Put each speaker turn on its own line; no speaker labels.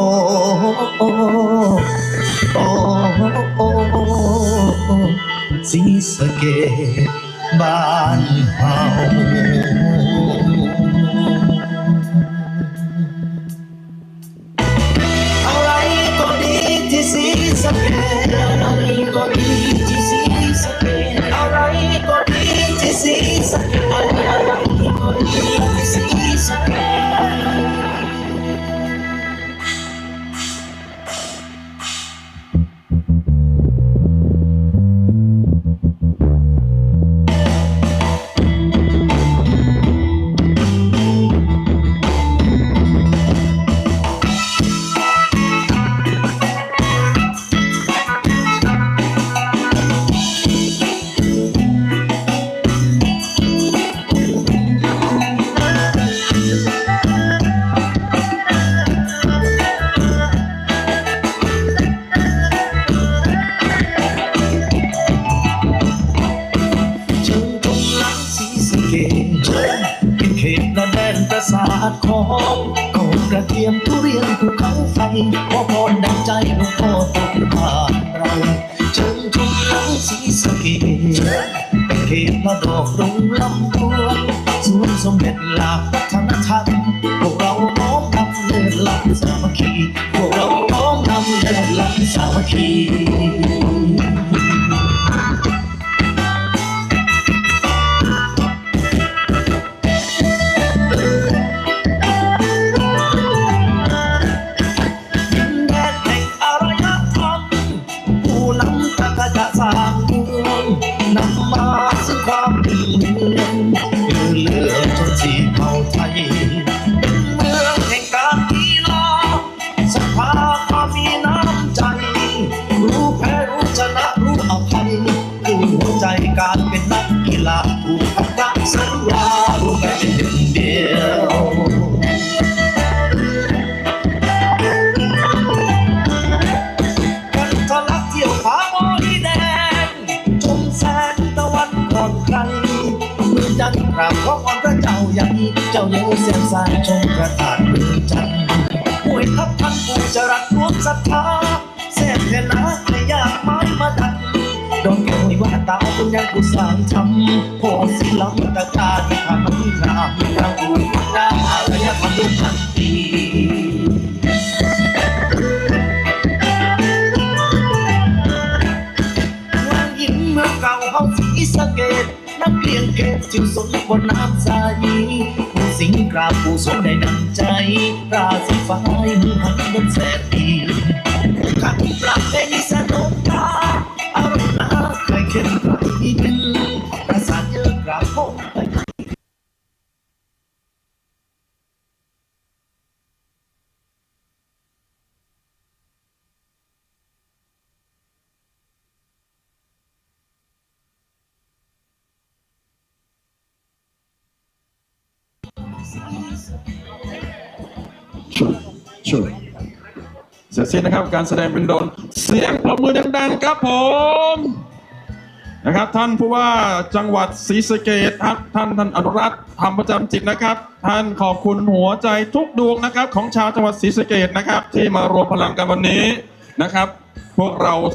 โอ้โอ้โอสีสะเกดบ้านเฮาอะไรก็ดีที่สีสเก ละแดนประสาทของของกระเทียมทุเรียนภูเขาไฟขอพรดังใจหลวงพ่อตกผ่านเราเชิงตรงหลังสีสะเกดเป็นเขตละดอกรุงลำดวนสวนสมเด็จหลากวัฒนธรรมพวกเราน้อมนำเลิศล้ำสามัคคีพวกเราน้อมนำเลิศล้ำสามัคคี การเป็นนักกีฬาผู้พักรักสัญญารู้แค่เป็นหนึ่งเดียวกันทะลักเที่ยวผาโมลีแดงชมแสงตะวันก่อนครมือจันทร์กราบขอพรพระเจ้าใหญ่เจ้าเยอะเสียงสายชมพระธาตุมือจันทร์ป่วยทับทันผู้จรัสรวมศรัทธาแสนเทนา ยังผู้สางทำโพสิลังตะการในขันงามเราอุดาอารยธรรมดุพันตีวางยิ้มเมื่อเก่าเฮาสีสะเกตนักเรียนเกตจิวสนบนน้ำใสผู้สิงกราบผู้สนได้ดังใจราศีฟ้าให้มือหันบนแสนดีขันปรับเป็นสนุกตา
ช่วยเสร็จสิ้นนะครับ การแสดงเป็นโดน เสียงปรบมือดังๆครับผมนะครับ ท่านผู้ว่าจังหวัดศรีสะเกดครับท่านท่านอนุรักษ์ธรรมประจำจิตนะครับ ท่านขอบคุณหัวใจทุกดวงนะครับ ของชาวจังหวัดศรีสะเกดนะครับ ที่มารวมพลังกันวันนี้นะครับ พวกเรา